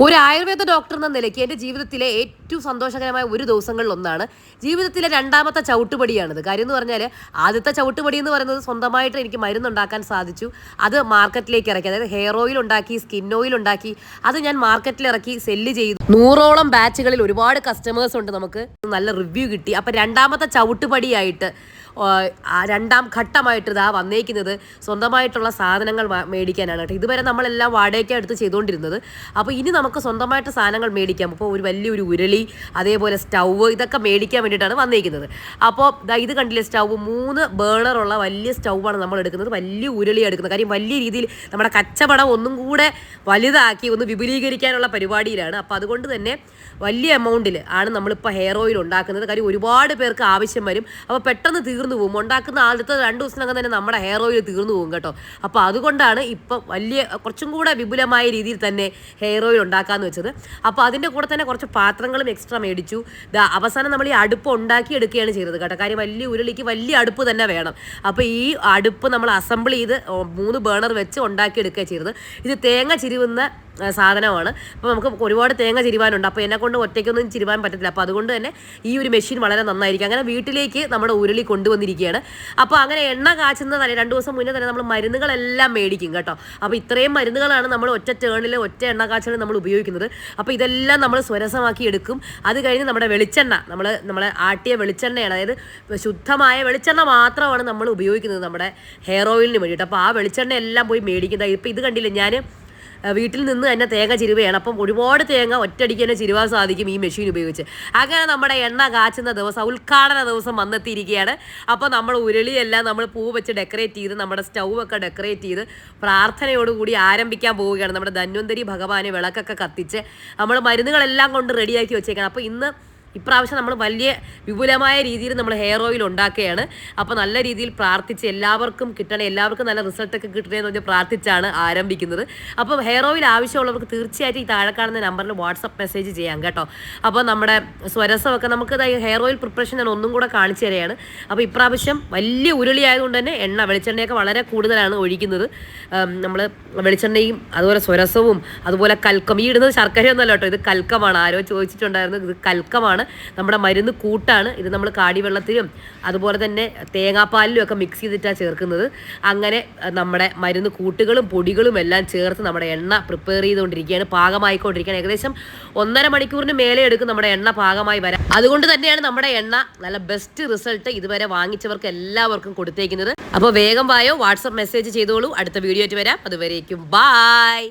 ഒരു ആയുർവേദ ഡോക്ടർ എന്ന നിലയ്ക്ക് എന്റെ ജീവിതത്തിലെ ഏറ്റവും സന്തോഷകരമായ ഒരു ദിവസങ്ങളിൽ ഒന്നാണ് ജീവിതത്തിലെ രണ്ടാമത്തെ ചവിട്ടുപടിയാണിത്. കാര്യം എന്ന് പറഞ്ഞാൽ ആദ്യത്തെ ചവിട്ടുപടി എന്ന് പറയുന്നത് സ്വന്തമായിട്ട് എനിക്ക് മരുന്നുണ്ടാക്കാൻ സാധിച്ചു. അത് മാർക്കറ്റിലേക്ക് ഇറക്കി. അതായത് ഹെയർ ഓയിൽ ഉണ്ടാക്കി സ്കിൻ ഓയിൽ ഉണ്ടാക്കി. അത് ഞാൻ മാർക്കറ്റിൽ ഇറക്കി സെല്ല് ചെയ്തു. നൂറോളം ബാച്ചുകളിൽ ഒരുപാട് കസ്റ്റമേഴ്സ് ഉണ്ട് നമുക്ക്. നല്ല റിവ്യൂ കിട്ടി. അപ്പം രണ്ടാമത്തെ ചവിട്ടുപടിയായിട്ട് രണ്ടാം ഘട്ടമായിട്ട് ഇതാ വന്നേക്കുന്നത്. സ്വന്തമായിട്ടുള്ള സാധനങ്ങൾ മേടിക്കാനാണ് കേട്ടോ. ഇതുവരെ നമ്മളെല്ലാം വാടകയ്ക്ക് എടുത്ത് ചെയ്തുകൊണ്ടിരുന്നത് അപ്പോൾ ഇനി നമുക്ക് സ്വന്തമായിട്ട് സാധനങ്ങൾ മേടിക്കാം. അപ്പോൾ ഒരു വലിയൊരു ഉരുളി അതേപോലെ സ്റ്റൗവ് ഇതൊക്കെ മേടിക്കാൻ വേണ്ടിയിട്ടാണ് വന്നേക്കുന്നത്. അപ്പോൾ ഇത് കണ്ടില്ലേ സ്റ്റൗവ്? മൂന്ന് ബേണറുള്ള വലിയ സ്റ്റൗവാണ് നമ്മൾ എടുക്കുന്നത്. വലിയ ഉരുളി എടുക്കുന്നത്. കാര്യം വലിയ രീതിയിൽ നമ്മുടെ കച്ചവടം ഒന്നും കൂടെ വലുതാക്കി ഒന്ന് വിപുലീകരിക്കാനുള്ള പരിപാടിയിലാണ്. അപ്പോൾ അതുകൊണ്ട് തന്നെ വലിയ എമൗണ്ടിൽ ആണ് നമ്മളിപ്പോൾ ഹെയർ ഓയിൽ ഉണ്ടാക്കുന്നത്. കാര്യം ഒരുപാട് പേർക്ക് ആവശ്യം വരും. അപ്പോൾ പെട്ടെന്ന് തീർന്നു പോകും ഉണ്ടാക്കുന്ന ആദ്യത്തെ രണ്ട് ദിവസത്തിനകം തന്നെ നമ്മുടെ ഹെയർ ഓയിൽ തീർന്നു പോകും കേട്ടോ. അപ്പോൾ അതുകൊണ്ടാണ് ഇപ്പം വലിയ കുറച്ചും കൂടെ വിപുലമായ രീതിയിൽ തന്നെ ഹെയർ ഓയിൽ ഉണ്ടാക്കാമെന്ന് വെച്ചത്. അപ്പോൾ അതിന്റെ കൂടെ തന്നെ കുറച്ച് പാത്രങ്ങളും എക്സ്ട്രാ മേടിച്ചു. അവസാനം നമ്മൾ ഈ അടുപ്പ് ഉണ്ടാക്കി എടുക്കുകയാണ് ചെയ്തത് കേട്ടോ. കാര്യം വലിയ ഉരുളിക്ക് വലിയ അടുപ്പ് തന്നെ വേണം. അപ്പോൾ ഈ അടുപ്പ് നമ്മൾ അസംബിൾ ചെയ്ത് മൂന്ന് ബേണർ വെച്ച് ഉണ്ടാക്കി ഉണ്ടാക്കിയെടുക്കുക ചെയ്തത്. ഇത് തേങ്ങ ചിരിവുന്ന സാധനമാണ്. അപ്പോൾ നമുക്ക് ഒരുപാട് തേങ്ങ ചിരിവാനുണ്ട്. അപ്പോൾ എന്നെക്കൊണ്ട് ഒറ്റയ്ക്കൊന്നും ചിരിവാൻ പറ്റത്തില്ല. അപ്പോൾ അതുകൊണ്ട് തന്നെ ഈ ഒരു മെഷീൻ വളരെ നന്നായിരിക്കും. അങ്ങനെ വീട്ടിലേക്ക് നമ്മുടെ ഉരുളി കൊണ്ടുവന്നിരിക്കുകയാണ് അപ്പോൾ അങ്ങനെ എണ്ണ കാച്ചുന്ന തന്നെ രണ്ട് ദിവസം മുന്നേ തന്നെ നമ്മൾ മരുന്നുകളെല്ലാം മേടിക്കും കേട്ടോ. അപ്പോൾ ഇത്രയും മരുന്നുകളാണ് നമ്മൾ ഒറ്റ ടേണിൽ ഒറ്റ എണ്ണ കാച്ചിൽ നമ്മൾ ഉപയോഗിക്കുന്നത്. അപ്പോൾ ഇതെല്ലാം നമ്മൾ സ്വരസമാക്കി എടുക്കും. അത് കഴിഞ്ഞ് നമ്മുടെ വെളിച്ചെണ്ണ നമ്മൾ നമ്മളെ ആട്ടിയ വെളിച്ചെണ്ണയാണ്. അതായത് ശുദ്ധമായ വെളിച്ചെണ്ണ മാത്രമാണ് നമ്മൾ ഉപയോഗിക്കുന്നത് നമ്മുടെ ഹെയർ ഓയിലിന് വേണ്ടിയിട്ട്. അപ്പോൾ ആ വെളിച്ചെണ്ണ എല്ലാം പോയി മേടിക്കുന്നത് ഇപ്പോൾ ഇത് കണ്ടില്ല ഞാൻ വീട്ടിൽ നിന്ന് തന്നെ തേങ്ങ ചിരുവയാണ്. അപ്പം ഒരുപാട് തേങ്ങ ഒറ്റയടിക്ക് തന്നെ ചിരുവാൻ സാധിക്കും ഈ മെഷീൻ ഉപയോഗിച്ച്. അങ്ങനെ നമ്മുടെ എണ്ണ കാച്ചുന്ന ദിവസം ഉദ്ഘാടന ദിവസം വന്നെത്തിയിരിക്കുകയാണ്. അപ്പോൾ നമ്മൾ ഉരുളിയെല്ലാം നമ്മൾ പൂ വെച്ച് ഡെക്കറേറ്റ് ചെയ്ത് നമ്മുടെ സ്റ്റൗ ഒക്കെ ഡെക്കറേറ്റ് ചെയ്ത് പ്രാർത്ഥനയോടുകൂടി ആരംഭിക്കാൻ പോവുകയാണ്. നമ്മുടെ ധന്വന്തരി ഭഗവാനെ വിളക്കൊക്കെ കത്തിച്ച് നമ്മൾ മരുന്നുകളെല്ലാം കൊണ്ട് റെഡിയാക്കി വെച്ചേക്കണം. അപ്പോൾ ഇന്ന് ഇപ്രാവശ്യം നമ്മൾ വലിയ വിപുലമായ രീതിയിൽ നമ്മൾ ഹെയർ ഓയിൽ ഉണ്ടാക്കുകയാണ്. അപ്പോൾ നല്ല രീതിയിൽ പ്രാർത്ഥിച്ച് എല്ലാവർക്കും കിട്ടണേ എല്ലാവർക്കും നല്ല റിസൾട്ടൊക്കെ കിട്ടണേ എന്ന് പറഞ്ഞ് പ്രാർത്ഥിച്ചാണ് ആരംഭിക്കുന്നത്. അപ്പോൾ ഹെയർ ഓയിൽ ആവശ്യമുള്ളവർക്ക് തീർച്ചയായിട്ടും ഈ താഴെ കാണുന്ന നമ്പറിൽ വാട്സപ്പ് മെസ്സേജ് ചെയ്യാം കേട്ടോ. അപ്പോൾ നമ്മുടെ സ്വരസമൊക്കെ നമുക്ക് ഹെയർ ഓയിൽ പ്രിപ്പറേഷൻ ഞാൻ ഒന്നും കൂടെ കാണിച്ചു തരികയാണ്. അപ്പോൾ ഇപ്രാവശ്യം വലിയ ഉരുളി ആയതുകൊണ്ട് തന്നെ എണ്ണ വെളിച്ചെണ്ണയൊക്കെ വളരെ കൂടുതലാണ് ഒഴിക്കുന്നത്. നമ്മൾ വെളിച്ചെണ്ണയും അതുപോലെ സ്വരസവും അതുപോലെ കൽക്കം ഈ ഇടുന്നത് ശർക്കരയൊന്നുമല്ല കേട്ടോ ഇത് കൽക്കമാണ്. ആരോ ചോദിച്ചിട്ടുണ്ടായിരുന്നു ഇത് കൽക്കമാണ്. നമ്മുടെ മരുന്ന് കൂട്ടാണ്. ഇത് നമ്മൾ കാടിവെള്ളത്തിലും അതുപോലെ തന്നെ തേങ്ങാപ്പാലിലും ഒക്കെ മിക്സ് ചെയ്തിട്ടാണ് ചേർക്കുന്നത്. അങ്ങനെ നമ്മുടെ മരുന്ന് കൂട്ടുകളും പൊടികളും എല്ലാം ചേർത്ത് നമ്മുടെ എണ്ണ പ്രിപ്പയർ ചെയ്തുകൊണ്ടിരിക്കുകയാണ്. പാകമായിക്കൊണ്ടിരിക്കുകയാണ്. ഏകദേശം ഒന്നര മണിക്കൂറിന് മേലെ എടുക്കും നമ്മുടെ എണ്ണ പാകമായി വരാൻ. അതുകൊണ്ട് തന്നെയാണ് നമ്മുടെ എണ്ണ നല്ല ബെസ്റ്റ് റിസൾട്ട് ഇതുവരെ വാങ്ങിച്ചവർക്ക് എല്ലാവർക്കും കൊടുത്തേക്കുന്നത്. അപ്പോൾ വേഗം വായോ വാട്സപ്പ് മെസ്സേജ് ചെയ്തോളൂ. അടുത്ത വീഡിയോ ആയിട്ട് വരാം. അതുവരേക്കും ബായ്